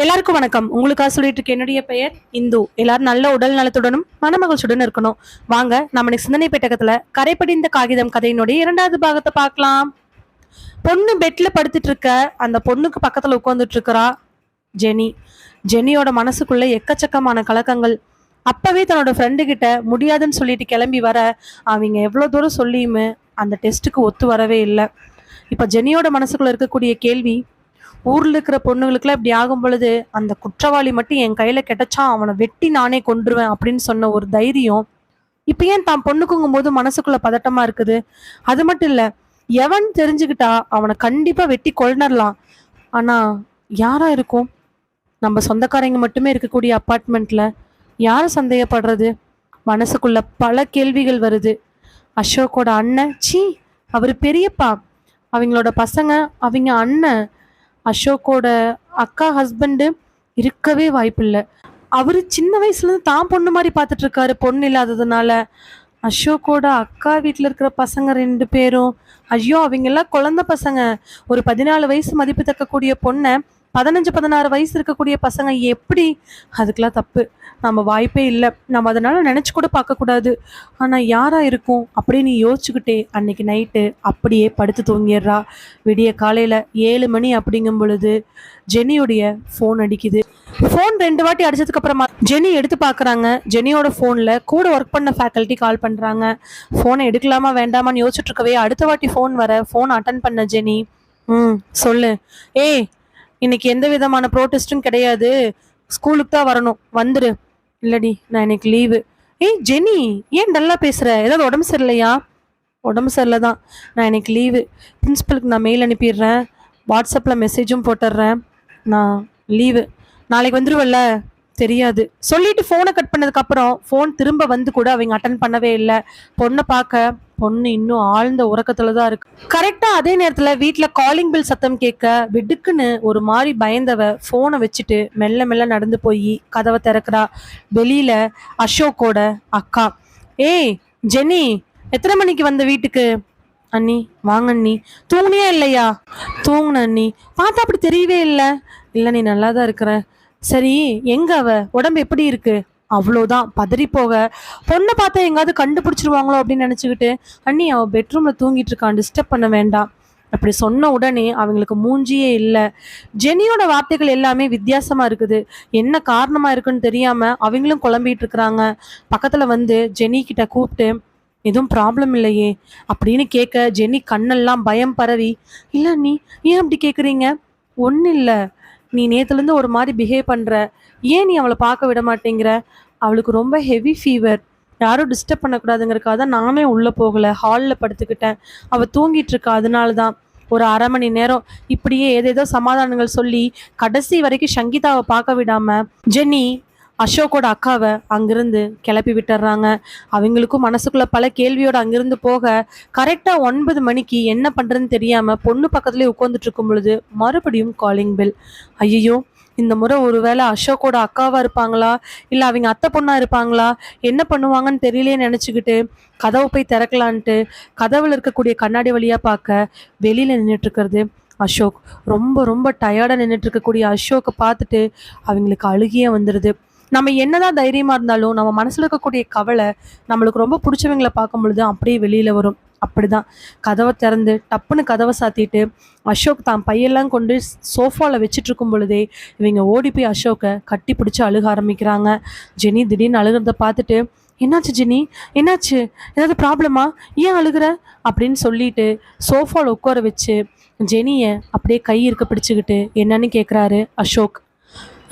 எல்லாருக்கும் வணக்கம். உங்களுக்காக சொல்லிட்டு இருக்க என்னுடைய பெயர் இந்து. எல்லாரும் நல்ல உடல் நலத்துடனும் மனமகிழ்ச்சியுடன் இருக்கணும். வாங்க நம்ம இன்னைக்கு சிந்தனை பெட்டகத்துல கரைப்படிந்த காகிதம் கதையினுடைய இரண்டாவது பாகத்தை பார்க்கலாம். பொண்ணு பெட்ல படுத்துட்டு இருக்க அந்த பொண்ணுக்கு பக்கத்துல உட்காந்துட்டு இருக்கிறா ஜெனி. ஜெனியோட மனசுக்குள்ள எக்கச்சக்கமான கலக்கங்கள். அப்பவே தன்னோட ஃப்ரெண்டு கிட்ட முடியாதுன்னு சொல்லிட்டு கிளம்பி வர. அவங்க எவ்வளோ தூரம் சொல்லியுமே அந்த டெஸ்ட்டுக்கு ஒத்து வரவே இல்லை. இப்போ ஜெனியோட மனசுக்குள்ள இருக்கக்கூடிய கேள்வி ஊர்ல இருக்கிற பொண்ணுங்களுக்குலாம் இப்படி ஆகும் பொழுது அந்த குற்றவாளி மட்டும் என் கையில கிடைச்சா அவனை வெட்டி நானே கொன்றுவேன் அப்படின்னு சொன்ன ஒரு தைரியம் இப்ப ஏன் தான் பொண்ணுக்குங்கும் போது மனசுக்குள்ள பதட்டமா இருக்குது? அது மட்டும் இல்ல எவன் தெரிஞ்சுக்கிட்டா அவனை கண்டிப்பா வெட்டி கொள்னரலாம் ஆனா யாரா இருக்கும்? நம்ம சொந்தக்காரங்க மட்டுமே இருக்கக்கூடிய அப்பார்ட்மெண்ட்ல யாரை சந்தேகப்படுறது? மனசுக்குள்ள பல கேள்விகள் வருது. அசோக்கோட அண்ணன் சீ அவர் பெரியப்பா. அவங்களோட பசங்க அவங்க அண்ணன் அசோக்கோட அக்கா ஹஸ்பண்டு இருக்கவே வாய்ப்பில்லை. அவர் சின்ன வயசுலேருந்து தான் பொண்ணு மாதிரி பார்த்துட்டு இருக்காரு பொண்ணு இல்லாததுனால. அசோக்கோட அக்கா வீட்டில் இருக்கிற பசங்க ரெண்டு பேரும் ஐயோ அவங்கெல்லாம் குழந்த பசங்க. ஒரு பதினாலு வயசு மதிப்பு தக்கக்கூடிய பொண்ணை பதினஞ்சு பதினாறு வயசு இருக்கக்கூடிய பசங்க எப்படி? அதுக்கெல்லாம் தப்பு. நம்ம வாய்ப்பே இல்லை. நம்ம அதனால் நினச்சி கூட பார்க்கக்கூடாது ஆனால் யாராக இருக்கும்? அப்படின்னு யோசிச்சுக்கிட்டே அன்னைக்கு நைட்டு அப்படியே படுத்து தூங்கிடுறா. விடிய காலையில் ஏழு மணி அப்படிங்கும் பொழுது ஜெனியுடைய ஃபோன் அடிக்குது. ஃபோன் ரெண்டு வாட்டி அடித்ததுக்கப்புறமா ஜெனி எடுத்து பார்க்குறாங்க. ஜெனியோட ஃபோனில் கூட ஒர்க் பண்ண ஃபேக்கல்ட்டி கால் பண்ணுறாங்க ஃபோனை எடுக்கலாமா வேண்டாமான்னு யோசிச்சுட்டு இருக்கவே அடுத்த வாட்டி ஃபோன் வர ஃபோன் அட்டன் பண்ண ஜெனி. ம் சொல்லு. ஏய் இன்னைக்கு எந்த விதமான ப்ரோட்டஸ்ட்டும் கிடையாது. ஸ்கூலுக்கு தான் வரணும். வந்துரு. இல்லடி நான் இன்னைக்கு லீவு ஏய் ஜெனி ஏன் டல்லா பேசுற? ஏதாவது உடம்பு சரியில்லையா? உடம்பு சரியில்லை தான் நான் இன்னைக்கு லீவு பிரின்ஸிபலுக்கு நான் மெயில் அனுப்பிடுறேன். வாட்ஸ்அப்பில் மெசேஜும் போட்டுடுறேன். நான் லீவு நாளைக்கு வந்துடுவல்ல தெரியாது. சொல்லிட்டு ஃபோனை கட் பண்ணதுக்கப்புறம் ஃபோன் திரும்ப வந்து கூட அவங்க அட்டன் பண்ணவே இல்லை. பொண்ணை பார்க்க பொண்ணு இன்னும் ஆழ்ந்த உறக்கத்துல தான் இருக்கு. கரெக்டா அதே நேரத்துல வீட்டுல காலிங் பில் சத்தம் கேட்க விடுக்குன்னு ஒரு மாதிரி பயந்தவ போனை வச்சுட்டு மெல்ல மெல்ல நடந்து போய் கதவை திறக்கிறா. வெளியில அசோக்கோட அக்கா. ஏய் ஜெனி எத்தனை மணிக்கு வந்த வீட்டுக்கு? அண்ணி வாங்க அண்ணி. தூங்கினியா இல்லையா? தூங்கின அண்ணி. பார்த்தா அப்படி தெரியவே இல்லை. இல்லை நீ நல்லா தான் இருக்கிற. சரி எங்க அவ? உடம்பு எப்படி இருக்கு? அவ்வளோதான் பதறி போக. பொண்ணை பார்த்தா எங்காவது கண்டுபிடிச்சிருவாங்களோ அப்படின்னு நினச்சிக்கிட்டு அண்ணி அவள் பெட்ரூமில் தூங்கிட்டு இருக்கான் டிஸ்டர்ப் பண்ண வேண்டாம். அப்படி சொன்ன உடனே அவங்களுக்கு மூஞ்சியே இல்லை. ஜெனியோட வார்த்தைகள் எல்லாமே வித்தியாசமாக இருக்குது. என்ன காரணமாக இருக்குன்னு தெரியாமல் அவங்களும் குழம்பிட்டு இருக்கிறாங்க. பக்கத்தில் வந்து ஜெனி கிட்ட கூப்பிட்டு எதுவும் ப்ராப்ளம் இல்லையே? அப்படின்னு கேட்க ஜெனி கண்ணெல்லாம் பயம் பரவி இல்லை நீ ஏன் அப்படி கேட்குறீங்க ஒன்றும் இல்லை. நீ நேற்றுலேருந்து ஒரு மாதிரி பிஹேவ் பண்ணுற ஏன் நீ அவளை பார்க்க விட மாட்டேங்கிற? அவளுக்கு ரொம்ப ஹெவி ஃபீவர் யாரும் டிஸ்டர்ப் பண்ணக்கூடாதுங்கிறக்காக தான் நானே உள்ளே போகலை. ஹாலில் படுத்துக்கிட்டேன். அவள் தூங்கிட்டு இருக்கா. அதனால தான் ஒரு அரை மணி நேரம் இப்படியே ஏதேதோ சமாதானங்கள் சொல்லி கடைசி வரைக்கும் சங்கீதாவை பார்க்க விடாமல் ஜென்னி அசோக்கோட அக்காவை அங்கிருந்து கிளப்பி விட்டுறாங்க. அவங்களுக்கும் மனசுக்குள்ள பல கேள்வியோட அங்கிருந்து போக கரெக்டா ஒன்பது மணிக்கு என்ன பண்றதுன்னு தெரியாம பொண்ணு பக்கத்துலயே உட்காந்துட்டு இருக்கும் பொழுது மறுபடியும் காலிங் பெல் ஐயோ இந்த முறை ஒருவேளை அசோக்கோட அக்காவா இருப்பாங்களா? இல்ல அவங்க அத்தை பொண்ணா இருப்பாங்களா? என்ன பண்ணுவாங்கன்னு தெரியலையே நினைச்சுக்கிட்டு கதவை போய் திறக்கலான்ட்டு கதவுல இருக்கக்கூடிய கண்ணாடி வழியா பார்க்க வெளியில நின்றுட்டு இருக்கிறது அசோக். ரொம்ப ரொம்ப டயர்டாக நின்றுட்டு இருக்கக்கூடிய அசோக்கை பார்த்துட்டு அவங்களுக்கு அழுகியே வந்துடுது நம்ம என்னதான் தைரியமாக இருந்தாலும் நம்ம மனசில் இருக்கக்கூடிய கவலை நம்மளுக்கு ரொம்ப பிடிச்சவங்களை பார்க்கும் பொழுது அப்படியே வெளியில் வரும். அப்படிதான். கதவை திறந்து டப்புன்னு கதவை சாத்திட்டு அசோக் தான் பையெல்லாம் கொண்டு சோஃபாவில் வச்சுட்டு இருக்கும் பொழுதே இவங்க ஓடி போய் அசோக்கை கட்டி பிடிச்சி அழுக ஆரம்பிக்கிறாங்க. ஜெனி திடீர்னு அழுகிறத பார்த்துட்டு என்னாச்சு ஜெனி? என்னாச்சு? ஏதாவது ப்ராப்ளமா? ஏன் அழுகுற? அப்படின்னு சொல்லிட்டு சோஃபாவில் உட்கார வச்சு ஜெனியை அப்படியே கை இருக்க பிடிச்சிக்கிட்டு என்னன்னு கேட்குறாரு அசோக்.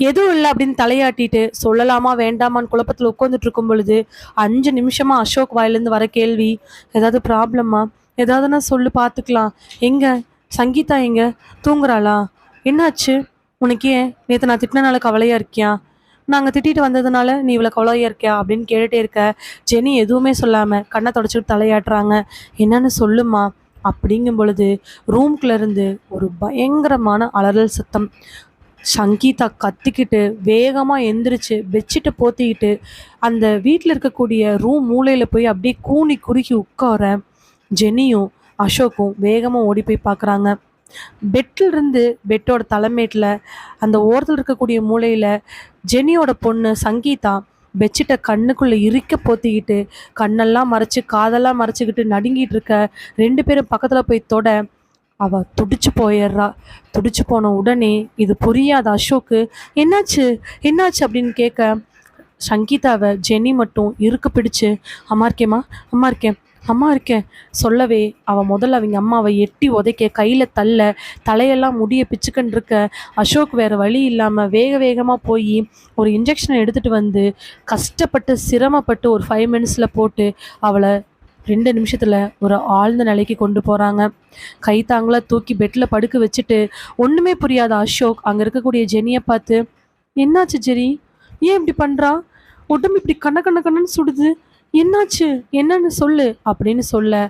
எதுவும் இல்லை அப்படின்னு தலையாட்டிட்டு சொல்லலாமா வேண்டாமான்னு குழப்பத்தில் உட்காந்துட்டு இருக்கும் பொழுது அஞ்சு நிமிஷமா அசோக் வாயிலேருந்து வர கேள்வி ஏதாவது ப்ராப்ளமா ஏதாவதுனா சொல்லு பார்த்துக்கலாம் எங்க? சங்கீதா எங்க? தூங்குறாளா? என்னாச்சு? உனக்கு ஏன்? நேற்று நான் திட்டினால கவலையா இருக்கியா? நாங்கள் திட்டிட்டு வந்ததுனால நீ இவ்வளோ கவலையாக இருக்கியா? அப்படின்னு கேட்டுட்டே இருக்க. ஜெனி எதுவுமே சொல்லாமல் கண்ணை தொடச்சிட்டு தலையாட்டுறாங்க. என்னன்னு சொல்லுமா? அப்படிங்கும் பொழுது ரூம்குள்ளேருந்து ஒரு பயங்கரமான அலறல் சத்தம். சங்கீதா கத்திக்கிட்டு வேகமாக எந்திரிச்சு பெட்ஷீட்டை போத்திக்கிட்டு அந்த வீட்டில் இருக்கக்கூடிய ரூம் மூலையில் போய் அப்படியே கூனி குறுக்கி உட்கார ஜெனியும் அசோக்கும் வேகமாக ஓடி போய் பார்க்குறாங்க பெட்டில் இருந்து பெட்டோட தலைமேட்டில் அந்த ஓரத்தில் இருக்கக்கூடிய மூலையில் ஜெனியோட பொண்ணு சங்கீதா பெட்ஷீட்டை கண்ணுக்குள்ளே இறுக்க போத்திக்கிட்டு கண்ணெல்லாம் மறைச்சு காதெல்லாம் மறைச்சிக்கிட்டு நடுங்கிட்டு இருக்க ரெண்டு பேரும் பக்கத்தில் போய் தொட அவள் துடிச்சு போயிடுறா. துடிச்சு போன உடனே இது புரியாத அசோக்கு. என்னாச்சு? என்னாச்சு? அப்படின்னு கேட்க சங்கீதாவை ஜெனி மட்டும் இறுக்கு பிடிச்சு அம்மா இருக்கேம்மா அம்மா இருக்கேன் அம்மா இருக்கேன். சொல்லவே அவள் முதல்ல அவங்க அம்மாவை எட்டி உதைக்க கையில் தள்ள தலையெல்லாம் முடிய பிச்சுக்கன் இருக்க அசோக் வேறு வழி இல்லாமல் வேக வேகமாக போய் ஒரு இன்ஜெக்ஷனை எடுத்துகிட்டு வந்து கஷ்டப்பட்டு சிரமப்பட்டு ஒரு ஃபைவ் மினிட்ஸில் போட்டு அவளை ரெண்டு நிமிஷத்தில் ஒரு ஆழ்ந்த நிலைக்கு கொண்டு போகிறாங்க கை தாங்களாக தூக்கி பெட்டில் படுக்க வச்சுட்டு ஒன்றுமே புரியாத அசோக் அங்கே இருக்கக்கூடிய ஜெனியை பார்த்து என்னாச்சு ஜெரி? ஏன் இப்படி பண்ணுறா உடம்பு இப்படி கண்ண கண்ண கண்ணன்னு சுடுது. என்னாச்சு? என்னன்னு சொல்லு அப்படின்னு சொல்ல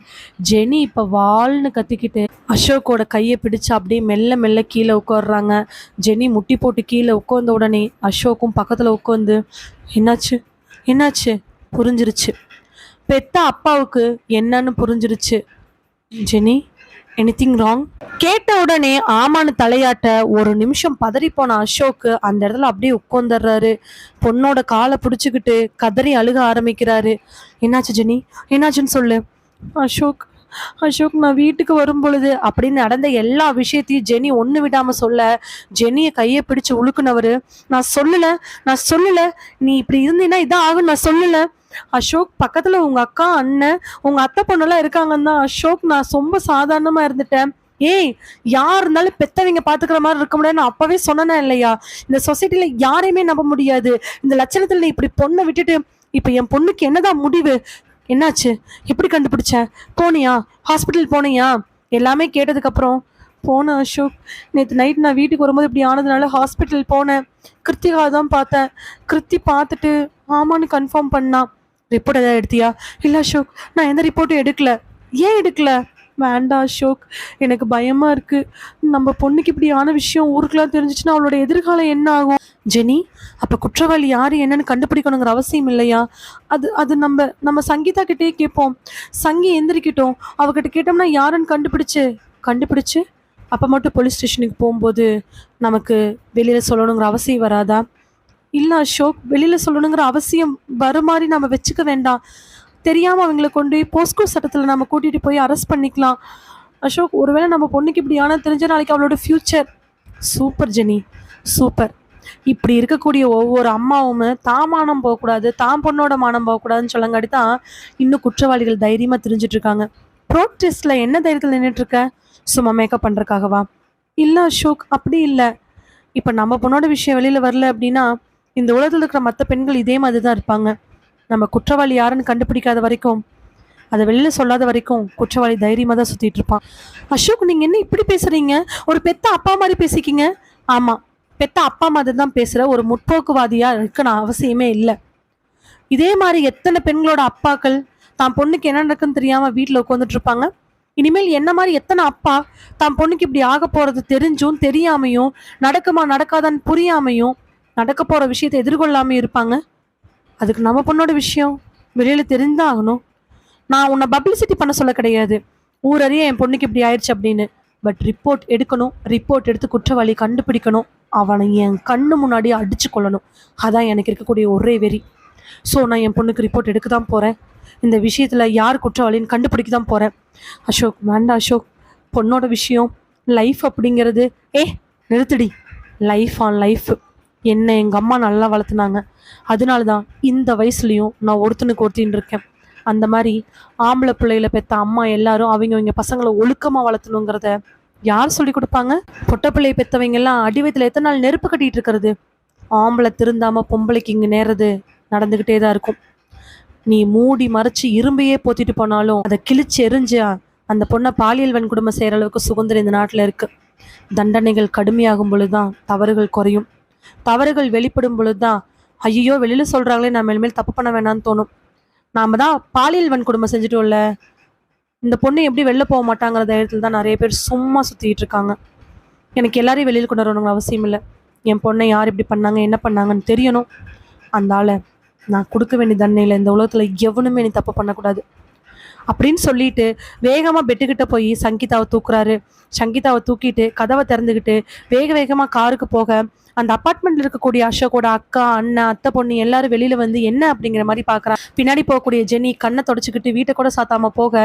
ஜெனி இப்போ வாள்னு கத்திக்கிட்டு அசோக்கோட கையை பிடிச்சு அப்படியே மெல்ல மெல்ல கீழே உட்காடுறாங்க ஜெனி முட்டி போட்டு கீழே உட்காந்த உடனே அசோக்கும் பக்கத்தில் உட்காந்து என்னாச்சு? என்னாச்சு? புரிஞ்சிருச்சு. பெத்த அப்பாவுக்கு என்னன்னு புரிஞ்சிருச்சு. ஜெனி எனிதிங் ராங் கேட்ட உடனே ஆமான்னு தலையாட்ட ஒரு நிமிஷம் பதறி போன அசோக்கு அந்த இடத்துல அப்படியே உட்காந்துடுறாரு பொண்ணோட காலை பிடிச்சிக்கிட்டு கதறி அழுக ஆரம்பிக்கிறாரு. என்னாச்சு ஜெனி? என்னாச்சுன்னு சொல்லு. அசோக் அசோக் நான் வீட்டுக்கு வரும் பொழுது அப்படின்னு நடந்த எல்லா விஷயத்தையும் ஜெனி ஒன்று விடாம சொல்ல ஜெனியை கையை பிடிச்சு உழுக்குனவர் நான் சொல்லல நான் சொல்லல நீ இப்படி இருந்தீன்னா இதான் ஆகும் நான் சொல்லலை. அசோக் பக்கத்துல உங்க அக்கா அண்ணன் உங்க அத்தை பொண்ணெல்லாம் இருக்காங்கன்னு தான் அசோக் நான் ரொம்ப சாதாரணமா இருந்துட்டேன். ஏய் யார் இருந்தாலும் பெத்தவங்க பாத்துக்கிற மாதிரி இருக்க முடியாது. நான் அப்பவே சொன்னேனா இல்லையா? இந்த சொசைட்டில யாரையுமே நம்ப முடியாது. இந்த லட்சணத்துல நீ இப்படி பொண்ணை விட்டுட்டு இப்ப என் பொண்ணுக்கு என்னதான் முடிவு? என்னாச்சு? எப்படி கண்டுபிடிச்ச? போனியா? ஹாஸ்பிட்டல் போனியா? எல்லாமே கேட்டதுக்கு அப்புறம் போனேன் அசோக். நேற்று நைட் நான் வீட்டுக்கு வரும்போது இப்படி ஆனதுனால ஹாஸ்பிட்டல் போனேன். கிருத்திகா தான் பார்த்தேன். கிருத்தி பார்த்துட்டு ஆமான்னு கன்ஃபார்ம் பண்ணான். ரிப்போர்ட் எதாவது எடுத்தியா? இல்லை அசோக் நான் எந்த ரிப்போர்ட்டும் எடுக்கல. ஏன் எடுக்கல? வேண்டாம் அசோக் எனக்கு பயமா இருக்கு. நம்ம பொண்ணுக்கு இப்படியான விஷயம் ஊருக்குலாம் தெரிஞ்சிச்சுன்னா அவளோட எதிர்காலம் என்ன ஆகும்? ஜெனி அப்ப குற்றவாளி யாரு என்னன்னு கண்டுபிடிக்கணுங்கிற அவசியம் இல்லையா? அது அது நம்ம நம்ம சங்கீதா கிட்டே கேட்போம். சங்கி எந்திரிக்கிட்டோம். அவகிட்ட கேட்டோம்னா யாருன்னு கண்டுபிடிச்சு? கண்டுபிடிச்சு அப்போ மட்டும் போலீஸ் ஸ்டேஷனுக்கு போகும்போது நமக்கு வெளியில் சொல்லணுங்கிற அவசியம் வராதா? இல்லை அசோக் வெளியில் சொல்லணுங்கிற அவசியம் வர மாதிரி நம்ம வச்சுக்க வேண்டாம். தெரியாமல் அவங்கள கொண்டு போய் போஸ்கோ சட்டத்தில் நம்ம கூட்டிகிட்டு போய் அரெஸ்ட் பண்ணிக்கலாம். அசோக் ஒருவேளை நம்ம பொண்ணுக்கு இப்படி ஆனால் தெரிஞ்ச நாளைக்கு அவளோட ஃப்யூச்சர் சூப்பர் ஜெனி. சூப்பர் இப்படி இருக்கக்கூடிய ஒவ்வொரு அம்மாவும் தான் மானம் போகக்கூடாது தான் பொண்ணோட மானம் போகக்கூடாதுன்னு சொல்லங்காட்டி தான் இன்னும் குற்றவாளிகள் தைரியமாக தெரிஞ்சிட்டு இருக்காங்க. ப்ரோட்டெஸ்ட்டில் என்ன தைரியத்தில் நின்றுட்டு இருக்க? சும்மா மேக்கப் பண்ணுறக்காகவா இல்லை அசோக் அப்படி இல்லை. இப்போ நம்ம பொண்ணோட விஷயம் வெளியில் வரல அப்படின்னா இந்த உலகத்தில் இருக்கிற மற்ற பெண்கள் இதே மாதிரி தான் இருப்பாங்க. நம்ம குற்றவாளி யாருன்னு கண்டுபிடிக்காத வரைக்கும் அதை வெளியில் சொல்லாத வரைக்கும் குற்றவாளி தைரியமாக தான் சுற்றிட்டு இருப்பான். அசோக் நீங்கள் என்ன இப்படி பேசுகிறீங்க ஒரு பெத்த அப்பா மாதிரி பேசிக்கிங்க. ஆமாம் பெத்த அப்பா மாதிரி தான் பேசுகிற ஒரு முற்போக்குவாதியாக இருக்கணும் அவசியமே இல்லை. இதே மாதிரி எத்தனை பெண்களோட அப்பாக்கள் தான் பொண்ணுக்கு என்ன நடக்குன்னு தெரியாமல் வீட்டில் உட்காந்துட்டு இருப்பாங்க. இனிமேல் என்ன மாதிரி எத்தனை அப்பா தான் பொண்ணுக்கு இப்படி ஆக போகிறது தெரிஞ்சும் தெரியாமையும் நடக்குமா நடக்காதான்னு புரியாமையும் நடக்க போகிற விஷயத்தை எதிர்கொள்ளாமல் இருப்பாங்க. அதுக்கு நம்ம பொண்ணோட விஷயம் வெளியில் தெரிஞ்சுதான் ஆகணும். நான் உன்னை பப்ளிசிட்டி பண்ண சொல்ல கிடையாது. ஊரறிய என் பொண்ணுக்கு இப்படி ஆயிடுச்சு அப்படின்னு. பட் ரிப்போர்ட் எடுக்கணும். ரிப்போர்ட் எடுத்து குற்றவாளி கண்டுபிடிக்கணும். அவனை என் கண்ணு முன்னாடி அடிச்சு கொள்ளணும் அதான் எனக்கு இருக்கக்கூடிய ஒரே வெறி. ஸோ நான் என் பொண்ணுக்கு ரிப்போர்ட் எடுக்க தான் போகிறேன் இந்த விஷயத்தில் யார் குற்றவாளின்னு கண்டுபிடிக்க தான் போகிறேன் அசோக் வேண்டாம் அசோக். பொண்ணோட விஷயம் லைஃப் அப்படிங்கிறது. ஏ நிறுத்துடி. லைஃப் ஆன் லைஃப் என்னை எங்கள் அம்மா நல்லா வளர்த்துனாங்க. அதனால தான் இந்த வயசுலேயும் நான் ஒருத்தனுக்கு ஒருத்தின்னு இருக்கேன். அந்த மாதிரி ஆம்பளை பிள்ளைகளை பெற்ற அம்மா எல்லாரும் அவங்க அவங்க பசங்களை ஒழுக்கமாக வளர்த்தணுங்கிறத யார் சொல்லி கொடுப்பாங்க? பொட்டை பிள்ளையை பெற்றவங்க எல்லாம் அடிவயத்தில் எத்தனை நாள் நெருப்பு கட்டிகிட்டு இருக்கிறது? ஆம்பளை திருந்தாமல் பொம்பளைக்கு இங்கே நேரது நடந்துக்கிட்டே தான் இருக்கும். நீ மூடி மறைச்சு இரும்பையே போத்திட்டு போனாலும் அதை கிழிச்சு எரிஞ்சா அந்த பொண்ணை பாலியல் வன்கொடுமை செய்கிற அளவுக்கு சுதந்திரம் இந்த நாட்டில் இருக்குது தண்டனைகள் கடுமையாகும் பொழுதுதான் தவறுகள் குறையும். தவறுகள் வெளிப்படும் பொழுதுதான் ஐயோ வெளியில சொல்றாங்களே நம்ம இனிமேல் தப்பு பண்ண வேணாம்னு தோணும். நாம தான் பாலியல் வன்கொடுமை செஞ்சுட்டோம்ல இந்த பொண்ணு எப்படி வெளில போக மாட்டாங்கிற தைரியத்தில் தான் நிறைய பேர் சும்மா சுற்றிட்டு இருக்காங்க. எனக்கு எல்லாரையும் வெளியில் கொண்டு வரணுங்க அவசியம் இல்லை. என் பொண்ணை யார் இப்படி பண்ணாங்க என்ன பண்ணாங்கன்னு தெரியணும். அந்த ஆளை நான் கொடுக்க வேண்டிய தண்டனையில் இந்த உலகத்தில் எவனுமே நீ தப்பு பண்ணக்கூடாது. அப்படின்னு சொல்லிட்டு வேகமாக பெட்டுக்கிட்ட போய் சங்கீதாவை தூக்குறாரு. சங்கீதாவை தூக்கிட்டு கதவை திறந்துக்கிட்டு வேக வேகமாக காருக்கு போக அந்த அப்பார்ட்மெண்ட்ல இருக்கக்கூடிய அசோக்கோட அக்கா அண்ணன் அத்தை பொண்ணு எல்லாரும் வெளியில வந்து என்ன அப்படிங்கிற மாதிரி பாக்குறான் பின்னாடி போகக்கூடிய ஜெனி கண்ணை தொடச்சிக்கிட்டு வீட்டை கூட சாத்தாம போக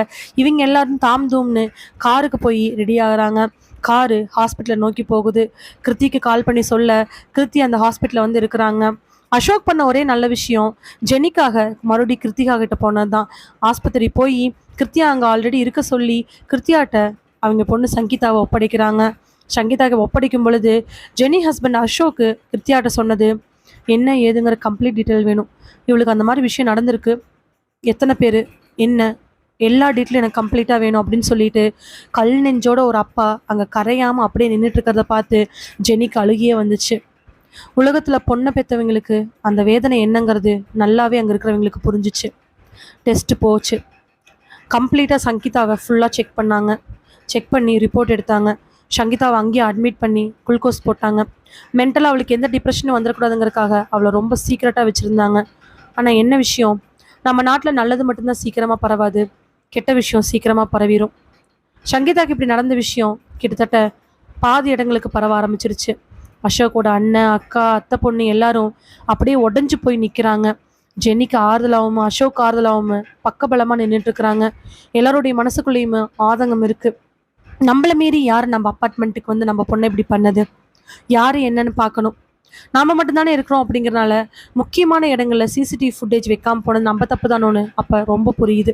இவங்க எல்லாரும் தாம் தூம்னு காருக்கு போய் ரெடி ஆகுறாங்க. காரு ஹாஸ்பிட்டலை நோக்கி போகுது. கிருத்திக்கு கால் பண்ணி சொல்ல கிருத்தி அந்த ஹாஸ்பிட்டலில் வந்து இருக்கிறாங்க. அசோக் பண்ண ஒரே நல்ல விஷயம் ஜெனிக்காக மறுபடியும் கிருத்திகா கிட்ட போனது தான் ஆஸ்பத்திரி போய் கிருத்தியா அங்கே ஆல்ரெடி இருக்க சொல்லி கிருத்தியாட்ட அவங்க பொண்ணு சங்கீதாவை ஒப்படைக்கிறாங்க. சங்கீதாவை ஒப்படைக்கும் பொழுது ஜெனி ஹஸ்பண்ட் அசோக்கு கிருத்தியாட்ட சொன்னது என்ன ஏதுங்கிற கம்ப்ளீட் டீட்டெயில் வேணும். இவளுக்கு அந்த மாதிரி விஷயம் நடந்திருக்கு. எத்தனை பேர்? என்ன? எல்லா டீட்டெயிலும் எனக்கு கம்ப்ளீட்டாக வேணும் அப்படின்னு சொல்லிட்டு கல் நெஞ்சோட ஒரு அப்பா அங்கே கரையாமல் அப்படியே நின்றுட்டு இருக்கிறத பார்த்து ஜெனிக்கு அழுகியே வந்துச்சு. உலகத்தில் பொண்ணை பெற்றவங்களுக்கு அந்த வேதனை என்னங்கிறது நல்லாவே அங்கே இருக்கிறவங்களுக்கு புரிஞ்சிச்சு. டெஸ்ட்டு போச்சு. கம்ப்ளீட்டாக சங்கீதாவை ஃபுல்லாக செக் பண்ணாங்க. செக் பண்ணி ரிப்போர்ட் எடுத்தாங்க. சங்கீதாவை அங்கேயே அட்மிட் பண்ணி குளுக்கோஸ் போட்டாங்க. மென்டலாக அவளுக்கு எந்த டிப்ரெஷனும் வந்துடக்கூடாதுங்கிறதுக்காக அவளை ரொம்ப சீக்கிரட்டாக வச்சுருந்தாங்க. ஆனால் என்ன விஷயம்? நம்ம நாட்டில் நல்லது மட்டும்தான் சீக்கிரமாக பரவாது. கெட்ட விஷயம் சீக்கிரமாக பரவிடும் சங்கீதாக்கு இப்படி நடந்த விஷயம் கிட்டத்தட்ட பாதி இடங்களுக்கு பரவ ஆரம்பிச்சிருச்சு. அசோக்கோட அண்ணன் அக்கா அத்தை பொண்ணு எல்லாரும் அப்படியே உடஞ்சு போய் நிற்கிறாங்க ஜென்னிக்கு ஆறுதலாகவும் அசோக் ஆறுதலாகவும் பக்கபலமாக நின்றுட்டு இருக்கிறாங்க. எல்லாருடைய மனசுக்குள்ளேயுமே ஆதங்கம் இருக்குது நம்மளை மீறி யார் நம்ம அப்பார்ட்மெண்ட்டுக்கு வந்து நம்ம பொண்ணை இப்படி பண்ணது? யார் என்னன்னு பார்க்கணும். நாம மட்டும்தானே இருக்கிறோம் அப்படிங்கிறனால முக்கியமான இடங்களில் சிசிடிவி ஃபுட்டேஜ் வைக்காம போனது நம்ம தப்பு தானோன்னு அப்போ ரொம்ப புரியுது.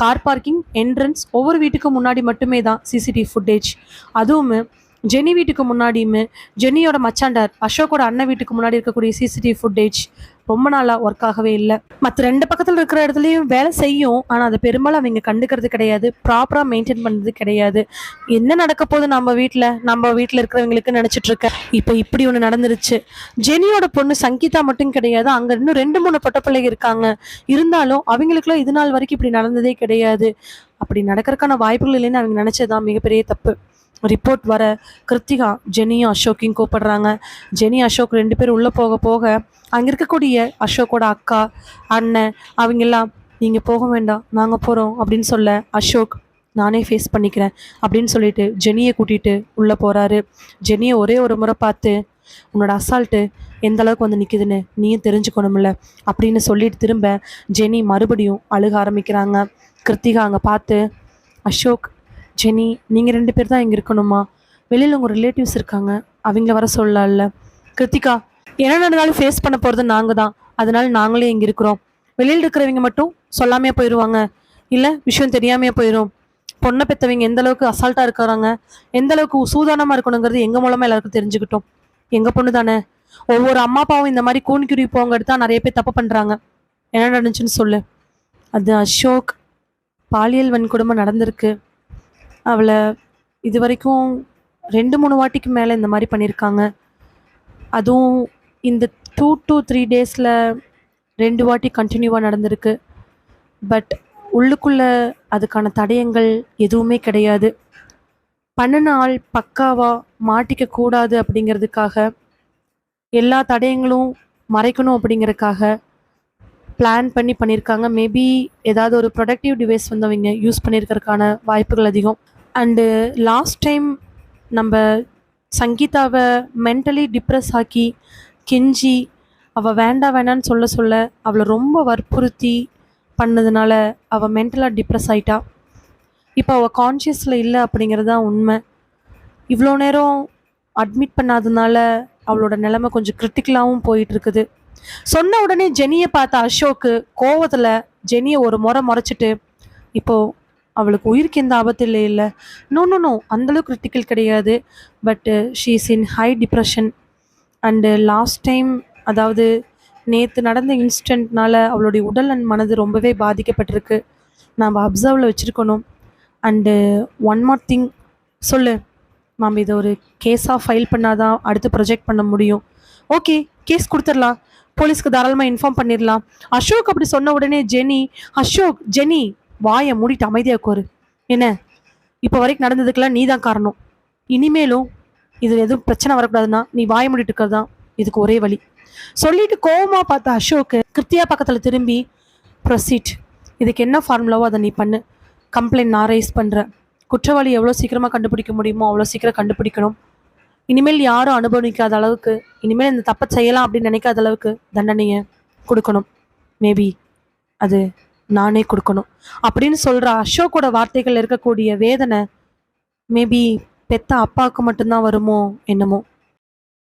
கார் பார்க்கிங் என்ட்ரன்ஸ் ஒவ்வொரு வீட்டுக்கு முன்னாடி மட்டுமே தான் சிசிடிவி ஃபுட்டேஜ் அதுவும் ஜெனி வீட்டுக்கு முன்னாடியுமே ஜெனியோட மச்சாண்டார் அசோக்கோட அண்ணன் வீட்டுக்கு முன்னாடி இருக்கக்கூடிய சிசிடிவி ஃபுட்டேஜ் ரொம்ப நாளாக ஒர்க் ஆகவே இல்லை. மற்ற ரெண்டு பக்கத்தில் இருக்கிற இடத்துலையும் வேலை செய்யும். ஆனால் அதை பெரும்பாலும் அவங்க கண்டுக்கிறது கிடையாது. ப்ராப்பராக மெயின்டைன் பண்ணுறது கிடையாது. என்ன நடக்க போகுது நம்ம வீட்டில் நம்ம வீட்டில் இருக்கிறவங்களுக்கு நினச்சிட்டு இருக்கேன் இப்போ இப்படி ஒன்று நடந்துருச்சு. ஜெனியோட பொண்ணு சங்கீதா மட்டும் கிடையாது. அங்கே இன்னும் ரெண்டு மூணு பொட்ட பிள்ளைங்க இருக்காங்க. இருந்தாலும் அவங்களுக்குலாம் இது நாள் வரைக்கும் இப்படி நடந்ததே கிடையாது. அப்படி நடக்கிறதுக்கான வாய்ப்புகள் இல்லைன்னு அவங்க நினச்சதுதான் மிகப்பெரிய தப்பு. ரிப்போர்ட் வர கிருத்திகா ஜெனியும் அசோக்கையும் கூப்பிடுறாங்க. ஜெனி அசோக் ரெண்டு பேரும் உள்ளே போக போக அங்கே இருக்கக்கூடிய அசோக்கோட அக்கா அண்ணன் அவங்கெல்லாம் நீங்கள் போக வேண்டாம் நாங்கள் போகிறோம் அப்படின்னு சொல்ல அசோக் நானே ஃபேஸ் பண்ணிக்கிறேன் அப்படின்னு சொல்லிட்டு ஜெனியை கூட்டிகிட்டு உள்ளே போகிறாரு ஜெனியை ஒரே ஒரு முறை பார்த்து உன்னோட அசால்ட்டு எந்த அளவுக்கு வந்து நிற்குதுன்னு நீயும் தெரிஞ்சுக்கணும்ல அப்படின்னு சொல்லிட்டு திரும்ப ஜெனி மறுபடியும் அழுக ஆரம்பிக்கிறாங்க. கிருத்திகா அங்கே பார்த்து அசோக் ஜெனி நீங்கள் ரெண்டு பேர் தான் இங்கே இருக்கணுமா? வெளியில் உங்கள் ரிலேட்டிவ்ஸ் இருக்காங்க அவங்கள வர சொல்லலாம்ல. கிருத்திகா என்ன நடந்தாலும் ஃபேஸ் பண்ண போகிறது நாங்கள் தான். அதனால நாங்களே இங்கே இருக்கிறோம். வெளியில் இருக்கிறவங்க மட்டும் சொல்லாமையே போயிடுவாங்க இல்லை விஷயம் தெரியாமையே போயிடும் பொண்ணை பெற்றவங்க எந்த அளவுக்கு அசால்ட்டாக இருக்கிறாங்க எந்த அளவுக்கு சூதானமாக இருக்கணுங்கிறது எங்கள் மூலமாக எல்லாருக்கும் தெரிஞ்சுக்கிட்டோம். எங்கள் பொண்ணு தானே? ஒவ்வொரு அம்மா அப்பாவும் இந்த மாதிரி கூணிக்குருவி போங்க எடுத்தால் நிறைய பேர் தப்பு பண்ணுறாங்க என்ன நடந்துச்சுன்னு சொல்லு. அது அசோக் பாலியல் வன்கொடுமை நடந்திருக்கு. அவளை இது வரைக்கும் ரெண்டு மூணு வாட்டிக்கு மேலே இந்த மாதிரி பண்ணியிருக்காங்க. அதுவும் இந்த டூ டு த்ரீ டேஸில் ரெண்டு வாட்டி கண்டினியூவாக நடந்திருக்கு. பட் உள்ளுக்குள்ளே அதுக்கான தடயங்கள் எதுவுமே கிடையாது. பண்ணின ஆள் பக்காவாக மாட்டிக்க கூடாது அப்படிங்கிறதுக்காக எல்லா தடயங்களும் மறைக்கணும் அப்படிங்கிறதுக்காக பிளான் பண்ணி பண்ணியிருக்காங்க. மேபி ஏதாவது ஒரு ப்ரொடக்டிவ் டிவைஸ் வந்து அவங்க யூஸ் பண்ணியிருக்கிறதுக்கான வாய்ப்புகள் அதிகம். அண்டு லாஸ்ட் டைம் நம்ம சங்கீதாவை மென்டலி டிப்ரெஸ் ஆக்கி கெஞ்சி அவள் வேண்டாம் வேணான்னு சொல்ல சொல்ல அவளை ரொம்ப வற்புறுத்தி பண்ணதுனால அவள் மென்டலாக டிப்ரெஸ் ஆகிட்டா இப்போ அவள் கான்ஷியஸில் இல்லை அப்படிங்கிறது தான் உண்மை. இவ்வளோ நேரம் அட்மிட் பண்ணாததுனால அவளோட நிலைமை கொஞ்சம் கிரிட்டிக்கலாகவும் போயிட்டுருக்குது. சொன்ன உடனே ஜெனியை பார்த்த அசோக்கு கோவத்தில் ஜெனியை ஒரு முறை முறைச்சிட்டு இப்போது அவளுக்கு உயிருக்கு எந்த ஆபத்து இல்லை. இல்லை நோ நோ நோ அந்தளவுக்கு கிரிட்டிக்கல் கிடையாது. But she is in high depression and last time அதாவது நேற்று நடந்த இன்சிடெண்ட்னால அவளுடைய உடல் அண்ட் மனது ரொம்பவே பாதிக்கப்பட்டிருக்கு. Uh, நாம் அப்சர்வில் வச்சுருக்கணும். அண்டு ஒன் மோர் திங் சொல்லு. மேம் இதை ஒரு கேஸாக ஃபைல் பண்ணாதான் அடுத்து ப்ரொஜெக்ட் பண்ண முடியும். ஓகே கேஸ் கொடுத்துடலாம். போலீஸ்க்கு தாராளமாக இன்ஃபார்ம் பண்ணிடலாம். அசோக் அப்படி சொன்ன உடனே ஜெனி அசோக் ஜெனி வாயை மூடிட்டு அமைதியாக கோரு என்ன? இப்போ வரைக்கும் நடந்ததுக்கெல்லாம் நீ தான் காரணம். இனிமேலும் இது எதுவும் பிரச்சனை வரக்கூடாதுன்னா நீ வாயை மூடிட்டு இருக்கிறது தான் இதுக்கு ஒரே வழி. சொல்லிட்டு கோவமாக பார்த்த அசோக்கு கிருத்தியா பக்கத்தில் திரும்பி ப்ரொசீட் இதுக்கு என்ன ஃபார்முலாவோ அதை நீ பண்ணு. கம்ப்ளைண்ட் நான் ரைஸ் பண்ணுறேன் குற்றவாளி எவ்வளோ சீக்கிரமாக கண்டுபிடிக்க முடியுமோ அவ்வளோ சீக்கிரம் கண்டுபிடிக்கணும். இனிமேல் யாரும் அனுபவிக்காத அளவுக்கு இனிமேல் இந்த தப்பை செய்யலாம் அப்படின்னு நினைக்காத அளவுக்கு தண்டனையை கொடுக்கணும். மேபி அது நானே கொடுக்கணும். அப்படின்னு சொல்கிற அசோக்கோட வார்த்தைகள் இருக்கக்கூடிய வேதனை மேபி பெத்த அப்பாவுக்கு மட்டும்தான் வருமோ என்னமோ.